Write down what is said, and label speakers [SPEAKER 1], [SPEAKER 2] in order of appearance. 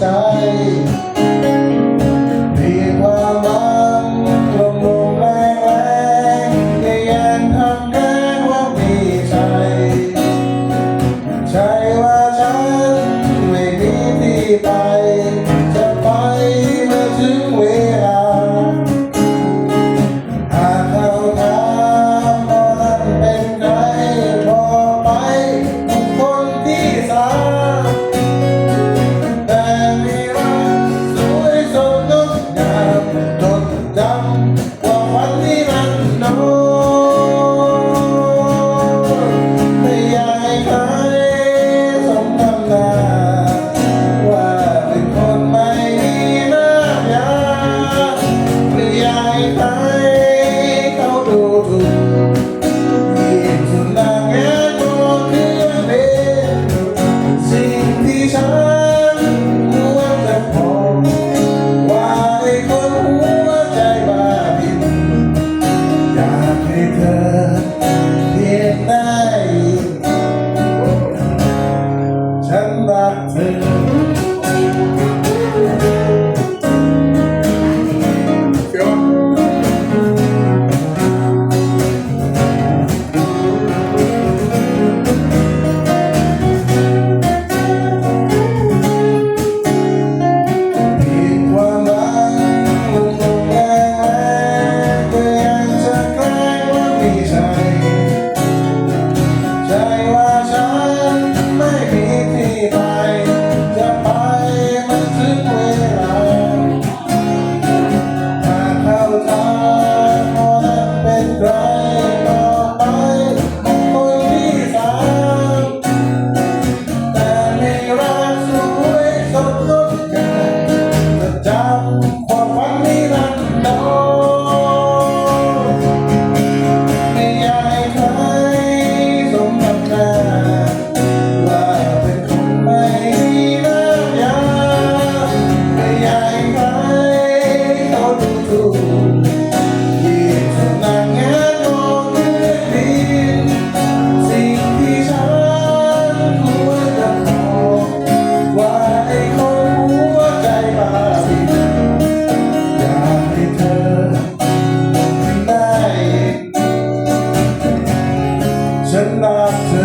[SPEAKER 1] ใจ มีความหวังลมลมแรงแรงแต่ยังทำเกินว่ามีใจ ใจว่าฉันไม่มีที่ไป and not